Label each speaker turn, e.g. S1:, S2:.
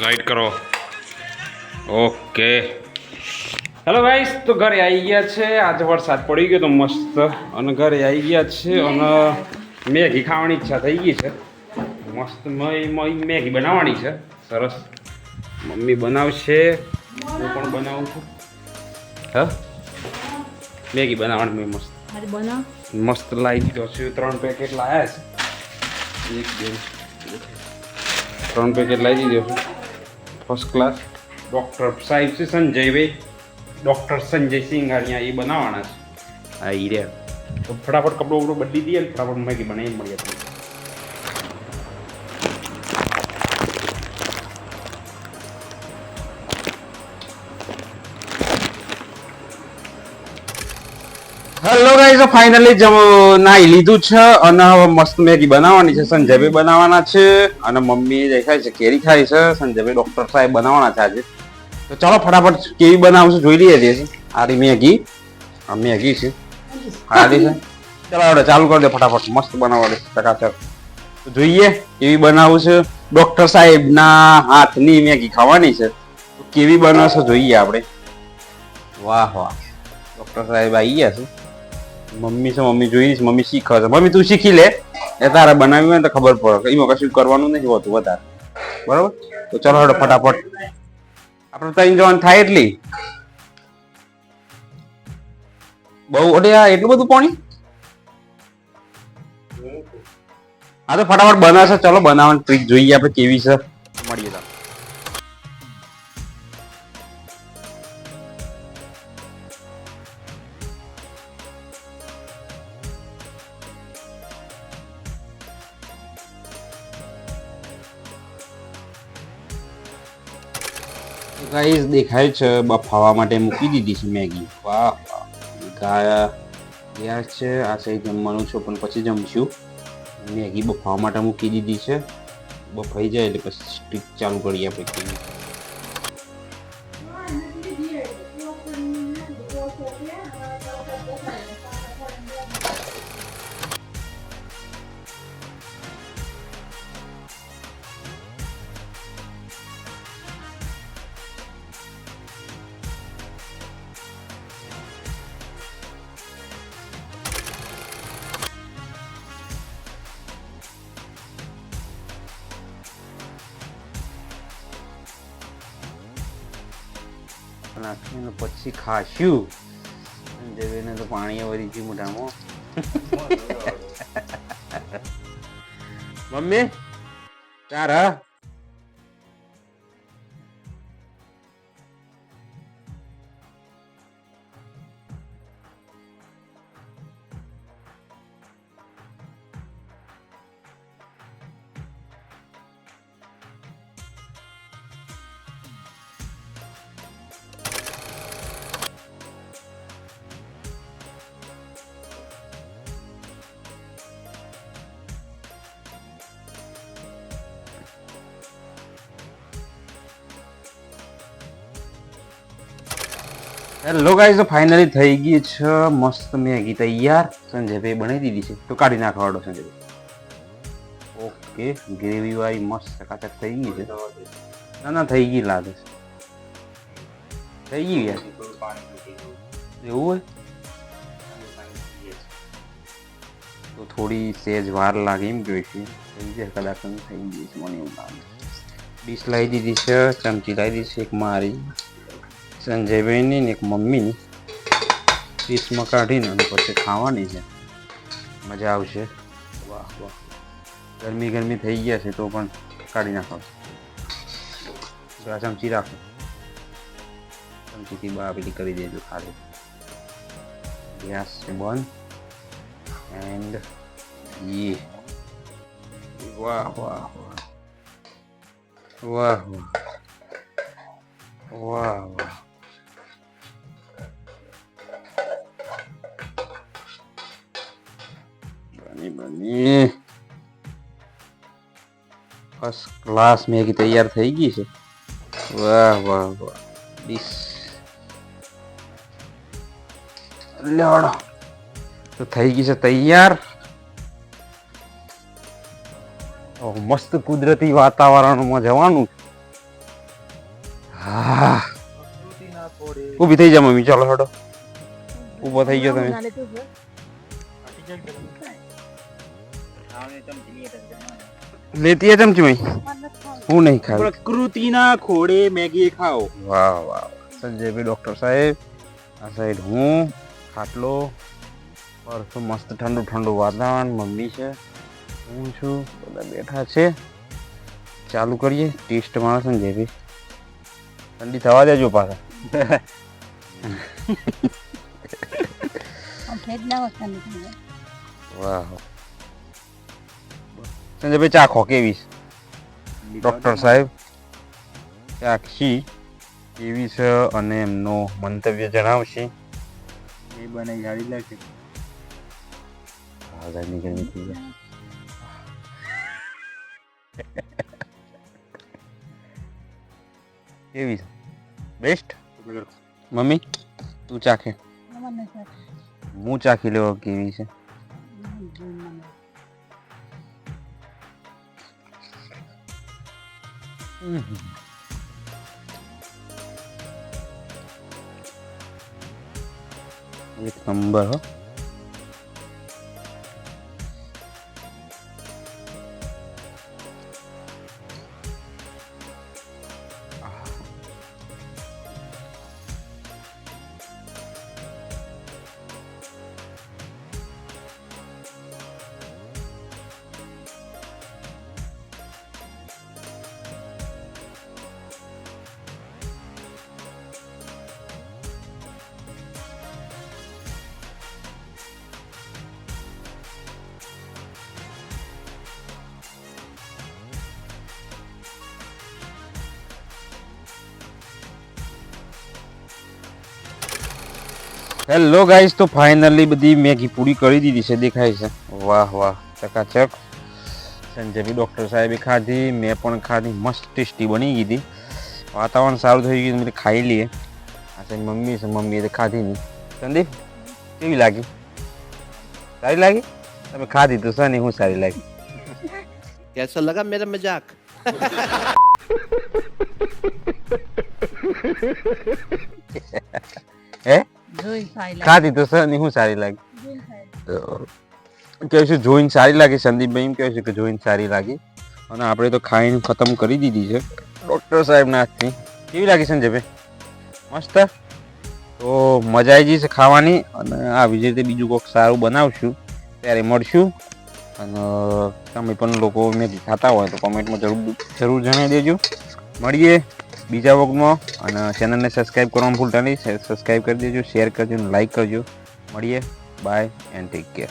S1: Light કરો. Okay hello guys તો ઘરે આવી ગયા છે. આજે વરસાદ પડી ગયો તો મસ્ત. અને ઘરે આવી ગયા છે અને મેગી ખાવાની ઈચ્છા થઈ ગઈ છે. મસ્ત મય મય મેગી બનાવવાની છે. સરસ. મમ્મી બનાવશે. હું પણ બનાવું છું. હા? મેગી બનાવવાની મેં મસ્ત. મસ્ત લાવી દીધો છે. ત્રણ પેકેટ લાવ્યા છે. એક બે ત્રણ પેકેટ લાવી દીધો છે. ફર્સ્ટ ક્લાસ ડૉક્ટર સાહેબ છે સંજયભાઈ. ડૉક્ટર સંજય સિંઘાણિયા એ બનાવવાના છે. હા એ રહ્યા તો ફટાફટ કપડો બદલી દઈએ ને ફટાફટ મેગી બનાવી મળીએ તમને. ગાઈઝ ફાઇનલી નાઈ લીધું છે અને હવે મસ્ત મેગી બનાવવાની છે. સંજયભાઈ બનાવવાના છે અને મમ્મી દેખાય છે, કેરી ખાય છે. સંજયભાઈ ડોક્ટર સાહેબ બનાવવાના છે આજે. તો ચાલો ફટાફટ કેવી બનાવશું, જોઈ લઈએ છીએ આરી મેગી. આ મેગી છે. આરી છે. ચાલો આપણે ચાલુ કરી દે ફટાફટ. મસ્ત બનાવવા દે જોઈએ કેવી બનાવું છે. ડોક્ટર સાહેબના હાથની મેગી ખાવાની છે. કેવી બનાવશે, જોઈએ આપણે. વાહ વાહ. ડોક્ટર સાહેબ આવી ગયા છે. મમ્મી છે, મમ્મી જોઈ મમ્મી શીખે છે. મમ્મી, તું શીખી લે. એ તારે બનાવી હોય તો ખબર પડે એમાં કશું કરવાનું નથી હોતું વધારે. બરાબર? તો ચલો હેડો, ફટાફટ. આપણે ત્રણ જવાનું થાય એટલી. બહુ અરે આ એટલું બધું પાણી? હા, તો ફટાફટ બનાવશે. ચલો, બનાવવાની ટ્રીક જોઈએ આપણે કેવી છે. મળીએ ગાઈસ દેખાય છે, બફાવા માટે મૂકી દીધી છે મેગી. વાહ ગાયા ગયા છે, આ સહી જમવાનું છે, પણ પછી જમશું. મેગી બફાવા માટે મૂકી દીધી છે. બફાઈ જાય એટલે પછી સ્ટીક ચાલુ કરીએ આપણે. નાખીને પછી ખાશું દેવીને તો પાણી વળી ગયું મોઢામાં. મમ્મી ચાર હા હેલો ગાઈઝ તો ફાઇનલી થઈ ગઈ છે મસ્ત મેગી તૈયાર. સંજયભાઈ બનાવી દીધી છે. તો કાઢી નાખવાડો સંજયભાઈ. ઓકે ગ્રેવી વાળી મસ્ત ચકાચક થઈ ગઈ છે. ના ના, થઈ ગઈ લાગે છે. થઈ ગઈ યાર. એવું હોય? તો થોડી સેજ વાર લાગે એમ જોઈશે થઈ જાય કદાચ થઈ ગઈ છે મને એવું લાગે ડીશ લાવી દીધી છે, ચમચી લાવી દીધી છે, એક મારી. સંજયભાઈની ને એક મમ્મીની પીસમાં કાઢીને અને પછી ખાવાની છે. મજા આવશે. વાહ વાહ. ગરમી ગરમી થઈ ગયા છે તો પણ કાઢી નાખો આ ચમચી રાખો. ચમચીથી બાબીલી કરી દેજો ખાલી. ગેસ છે બંધ. એન્ડ યે. વાહ વાહ વાહ. વાહ વાહ. વાહ વાહ. બની. બની ફર્સ્ટ ક્લાસ મેગી તૈયાર થઈ ગઈ છે. વાહ વાહ વાહ. ડીશ લેવડો. તો થઈ ગઈ છે તૈયાર. મસ્ત કુદરતી વાતાવરણમાં જવાનું. હા. ઊભી થઈ જા મમ્મી, ચાલો હડો. ઊભો થઈ ગયો તમે. લેતી હે ચમચી હું નહીં ખાવ
S2: પ્રકૃતિના ખોડે મેગી ખાઓ.
S1: વાહ વાહ સંજયભાઈ ડોક્ટર સાહેબ આ સાઈડ હું ખાટલો પરસો મસ્ત ઠંડુ ઠંડુ વાતાવરણ મમ્મી છે હું છું બધા બેઠા છે. ચાલુ કરીએ ટેસ્ટ મારો સંજયભાઈ ઠંડી થવા દેજો પાછા. વાહ. સંજયભાઈ ચાખો કેવી ડૉક્ટર ડોક્ટર સાહેબ ચાખી કેવી છે અને એમનો મંતવ્ય જણાવશે.
S2: એ બનાવી જાળી લાગે
S1: આઝાદની ગરમી થઈ જાય કેવી છે. બેસ્ટ? મમ્મી તું ચાખે હું ચાખી લેવો કેવી છે? એક નંબર હો. હેલો ગાઈસ તો ફાઇનલી બધી મેગી પૂરી કરી દીધી છે દેખાય છે વાહ વાહ ચકાચક સંજયભી ડૉક્ટર સાહેબે ખાધી મેં પણ ખાધી મસ્ત ટેસ્ટી બની ગઈ હતી વાતાવરણ સારું થઈ ગયું મેં ખાઈ લઈએ આ સાહેબ મમ્મી છે મમ્મીએ તો ખાધી નહીં સંદીપ કેવી લાગી સારી લાગી તમે ખાધી તો સની હું સારી લાગી
S3: કેસો લગા મેરા મજાક
S1: હે ખાધી તો સની હું સારી લાગી. તો કહે છે જોઈને સારી લાગી સંદીપભાઈ એમ કહે છે કે જોઈને સારી લાગી. અને આપણે તો ખાઈને ખતમ કરી દીધી છે. ડૉક્ટર સાહેબના હાથથી. કેવી લાગી સંજયભાઈ? મસ્ત? તો મજા આવી જશે ખાવાની. અને આવી જ રીતે બીજું કોઈક સારું બનાવશું. ત્યારે મળશું. અને તમે પણ લોકો મેગી ખાતા હોય તો કોમેન્ટમાં જરૂર જરૂર જણાવી દેજો. મળીએ. બીજા વોગમાં અને ચેનલને સબસ્ક્રાઈબ કરવાનું ભૂલતા નહીં. સબસ્ક્રાઈબ કરી દેજો શેર કરજો લાઈક કરજો. મળીએ. By and take care